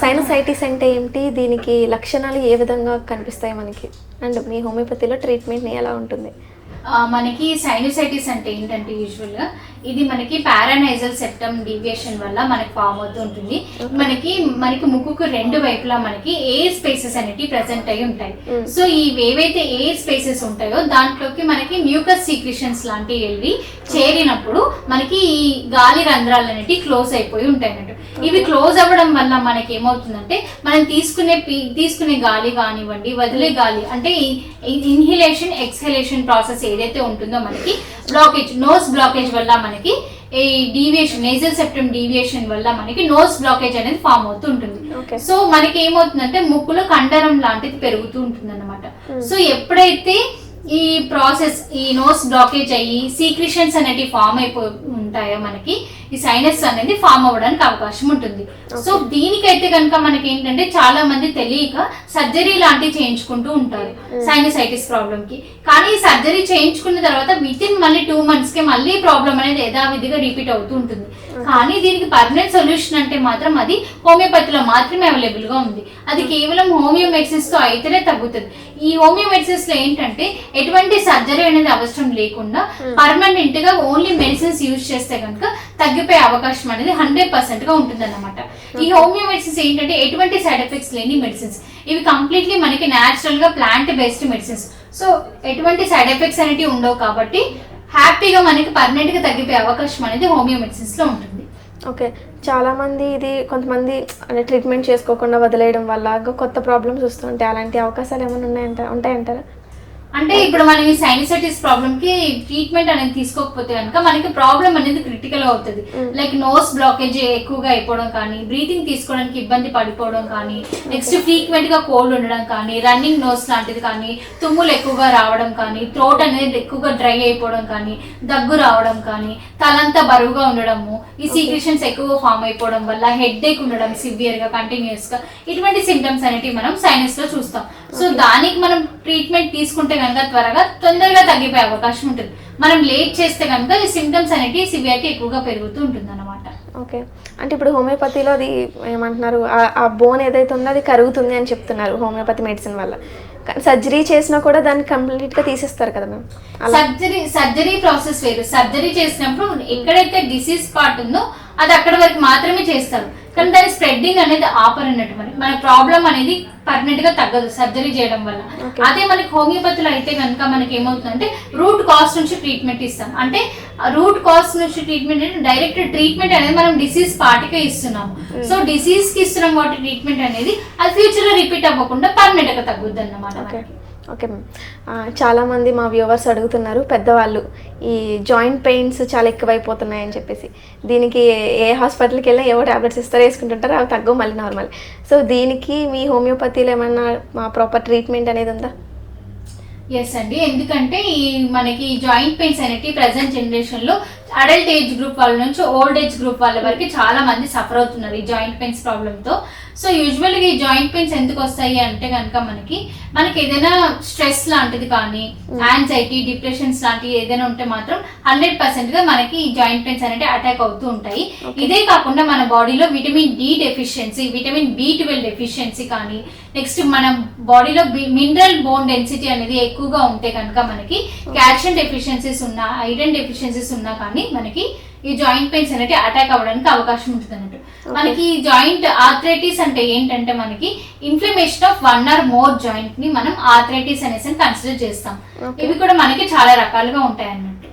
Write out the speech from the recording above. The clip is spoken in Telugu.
సైనసైటిస్ అంటే ఏమిటి? దీనికి లక్షణాలు ఏ విధంగా కనిపిస్తాయి మనకి? అండ్ మీ హోమియోపతిలో ట్రీట్మెంట్ ఎలా ఉంటుంది? మనకి సైనసైటిస్ అంటే ఏంటంటే యూజువల్గా ఇది మనకి పారానైజల్ సెప్టమ్ డీవియేషన్ వల్ల మనకి ఫామ్ అవుతూ ఉంటుంది. మనకి మనకి ముక్కుకు రెండు వైపులా మనకి ఎయిర్ స్పేసెస్ అనేవి ప్రెసెంట్ అయి ఉంటాయి. సో ఈ ఏవైతే ఎయిర్ స్పేసెస్ ఉంటాయో దాంట్లోకి మనకి మ్యూకస్ సీక్రిషన్స్ లాంటివి వెళ్ళి చేరినప్పుడు మనకి ఈ గాలి రంధ్రాలు అనేవి క్లోజ్ అయిపోయి ఉంటాయి ఇవి క్లోజ్ అవ్వడం వల్ల మనకి ఏమవుతుందంటే మనం తీసుకునే తీసుకునే గాలి కానివ్వండి వదిలే గాలి అంటే ఇన్హిలేషన్ ఎక్స్హలేషన్ ప్రాసెస్ ఏదైతే ఉంటుందో మనకి బ్లాకేజ్ నోస్ బ్లాకేజ్ వల్ల మనకి ఈ డీవియేషన్ నేజల్ సెప్టమ్ డీవియేషన్ వల్ల మనకి నోస్ బ్లాకేజ్ అనేది ఫామ్ అవుతూ ఉంటుంది సో మనకి ఏమవుతుందంటే ముక్కులో కండరం లాంటిది పెరుగుతూ ఉంటుంది అనమాట సో ఎప్పుడైతే ఈ ప్రాసెస్ ఈ నోస్ బ్లాకేజ్ అయ్యి సీక్రిషన్స్ అనేటివి ఫామ్ అయిపో ఉంటాయో మనకి ఈ సైనస్ అనేది ఫామ్ అవ్వడానికి అవకాశం ఉంటుంది. సో దీనికైతే కనుక మనకి ఏంటంటే చాలా మంది తెలియక సర్జరీ లాంటివి చేయించుకుంటూ ఉంటారు సైనసైటిస్ ప్రాబ్లమ్కి. కానీ ఈ సర్జరీ చేయించుకున్న తర్వాత విత్ ఇన్ మళ్ళీ టూ మంత్స్కి మళ్ళీ ప్రాబ్లం అనేది యథావిధిగా రిపీట్ అవుతూ ఉంటుంది. కానీ దీనికి పర్మనెంట్ సొల్యూషన్ అంటే మాత్రం అది హోమియోపతిలో మాత్రమే అవైలబుల్గా ఉంది. అది కేవలం హోమియో మెడిసిన్స్తో అయితేనే తగ్గుతుంది. ఈ హోమియో మెడిసిన్స్లో ఏంటంటే ఎటువంటి సర్జరీ అనేది అవసరం లేకుండా పర్మనెంట్గా ఓన్లీ మెడిసిన్స్ యూజ్ చేస్తే కనుక తగ్గిపోయే అవకాశం అనేది హండ్రెడ్ పర్సెంట్గా ఉంటుంది ఈ హోమియో మెడిసిన్స్ ఏంటంటే ఎటువంటి సైడ్ ఎఫెక్ట్స్ లేని మెడిసిన్స్ ఇవి కంప్లీట్లీ మనకి న్యాచురల్గా ప్లాంట్ బేస్డ్ మెడిసిన్స్ సో ఎటువంటి సైడ్ ఎఫెక్ట్స్ అనేవి ఉండవు కాబట్టి హ్యాపీగా మనకి పర్మనెంట్గా తగ్గిపోయే అవకాశం అనేది హోమియో మెడిసిన్స్లో ఉంటుంది. ఓకే. చాలామంది ఇది కొంతమంది అంటే ట్రీట్మెంట్ చేసుకోకుండా వదిలేయడం వల్ల కొత్త ప్రాబ్లమ్స్ వస్తుంటాయి. అలాంటి అవకాశాలు ఏమైనా ఉన్నాయంట ఉంటాయంటారా? అంటే ఇప్పుడు మనం ఈ సైనసైటిస్ ప్రాబ్లమ్కి ట్రీట్మెంట్ అనేది తీసుకోకపోతే కనుక మనకి ప్రాబ్లం అనేది క్రిటికల్ అవుతుంది. లైక్ నోస్ బ్లాకేజ్ ఎక్కువగా అయిపోవడం కానీ బ్రీతింగ్ తీసుకోవడానికి ఇబ్బంది పడిపోవడం కానీ నెక్స్ట్ ఫ్రీక్వెంట్గా కోల్డ్ ఉండడం కానీ రన్నింగ్ నోస్ లాంటిది కానీ తుమ్ములు ఎక్కువగా రావడం కానీ థ్రోట్ అనేది ఎక్కువగా డ్రై అయిపోవడం కానీ దగ్గు రావడం కానీ తలంతా బరువుగా ఉండడము ఈ సీక్రెషన్స్ ఎక్కువ ఫామ్ అయిపోవడం వల్ల హెడ్ ఏక్ ఉండడం సివియర్గా కంటిన్యూస్గా ఇటువంటి సిమ్టమ్స్ అనేటివి మనం సైనస్లో చూస్తాం. సో దానికి మనం ట్రీట్మెంట్ తీసుకుంటే కనుక త్వరగా తొందరగా తగ్గిపోయే అవకాశం ఉంటుంది. మనం లేట్ చేస్తే కనుక ఈ సిమ్టమ్స్ అనేటివి సివియారిటీ ఎక్కువగా పెరుగుతూ ఉంటుంది అనమాట ఓకే. అంటే ఇప్పుడు హోమియోపతిలో అది ఏమంటున్నారు ఆ- బోన్ ఏదైతే ఉందో అది కరుగుతుంది అని చెప్తున్నారు హోమియోపతి మెడిసిన్ వల్ల. కానీ సర్జరీ చేసినా కూడా దాన్ని కంప్లీట్గా తీసేస్తారు కదా మ్యామ్? అలా? సర్జరీ సర్జరీ ప్రాసెస్ వేరు. సర్జరీ చేసినప్పుడు ఎక్కడైతే డిసీజ్ పార్ట్ ఉందో అది అక్కడ వరకు మాత్రమే చేస్తారు. కానీ దాని స్ప్రెడ్డింగ్ అనేది ఆపరన్నట్టు మరి. మన ప్రాబ్లం అనేది పర్మనెంట్గా తగ్గదు సర్జరీ చేయడం వల్ల. అదే మనకి హోమియోపతిలో అయితే కనుక మనకి ఏమవుతుందంటే రూట్ కాస్ట్ నుంచి ట్రీట్మెంట్ ఇస్తాం. అంటే రూట్ కాస్ట్ నుంచి ట్రీట్మెంట్ అంటే డైరెక్ట్ ట్రీట్మెంట్ అనేది మనం డిసీజ్ పార్టీకే ఇస్తున్నాము సో డిసీజ్కి ఇస్తున్నాం కాబట్టి ట్రీట్మెంట్ అనేది అది ఫ్యూచర్లో రిపీట్ అవ్వకుండా పర్మనెంట్గా తగ్గుద్ది అన్నమాట ఓకే మ్యామ్ చాలామంది మా వ్యూవర్స్ అడుగుతున్నారు పెద్దవాళ్ళు ఈ జాయింట్ పెయిన్స్ చాలా ఎక్కువైపోతున్నాయి అని చెప్పేసి. దీనికి ఏ హాస్పిటల్కి వెళ్ళినా ఏవో టాబ్లెట్స్ ఇస్తారో వేసుకుంటుంటారు అవి తగ్గవు మళ్ళీ నార్మల్. సో దీనికి మీ హోమియోపతిలో ఏమన్నా మా ప్రాపర్ ట్రీట్మెంట్ అనేది ఉందా? ఎస్ అండి ఎందుకంటే ఈ మనకి జాయింట్ పెయిన్స్ అనేటివి ప్రజెంట్ జనరేషన్లో అడల్ట్ ఏజ్ గ్రూప్ వాళ్ళ నుంచి ఓల్డ్ ఏజ్ గ్రూప్ వాళ్ళ వరకు చాలా మంది సఫర్ అవుతున్నారు ఈ జాయింట్ పెయిన్స్ ప్రాబ్లమ్తో. సో యూజువల్గా ఈ జాయింట్ పెయిన్స్ ఎందుకు వస్తాయి అంటే కనుక మనకి మనకి ఏదైనా స్ట్రెస్ లాంటిది కానీ యాంగ్జైటీ డిప్రెషన్స్ లాంటివి ఏదైనా ఉంటే మాత్రం హండ్రెడ్ పర్సెంట్గా మనకి ఈ జాయింట్ పెయిన్స్ అనేవి అటాక్ అవుతూ ఉంటాయి. ఇదే కాకుండా మన బాడీలో vitamin D deficiency vitamin B twelve deficiency కానీ నెక్స్ట్ మన బాడీలో మినరల్ బోన్ డెన్సిటీ అనేది ఎక్కువగా ఉంటే కనుక మనకి కాల్షియం డెఫిషియన్సీస్ ఉన్నా ఐరన్ డెఫిషియన్సీస్ ఉన్నా కానీ మనకి ఈ జాయింట్ పెయిన్స్ అనేవి అటాక్ అవ్వడానికి అవకాశం ఉంటుంది అన్నట్టు మనకి జాయింట్ ఆర్థరైటిస్ అంటే ఏంటంటే మనకి inflammation of one or more జాయింట్ని మనం ఆర్థరైటిస్ అనేసి కన్సిడర్ చేస్తాం. ఇవి కూడా మనకి చాలా రకాలుగా ఉంటాయి అన్నట్టు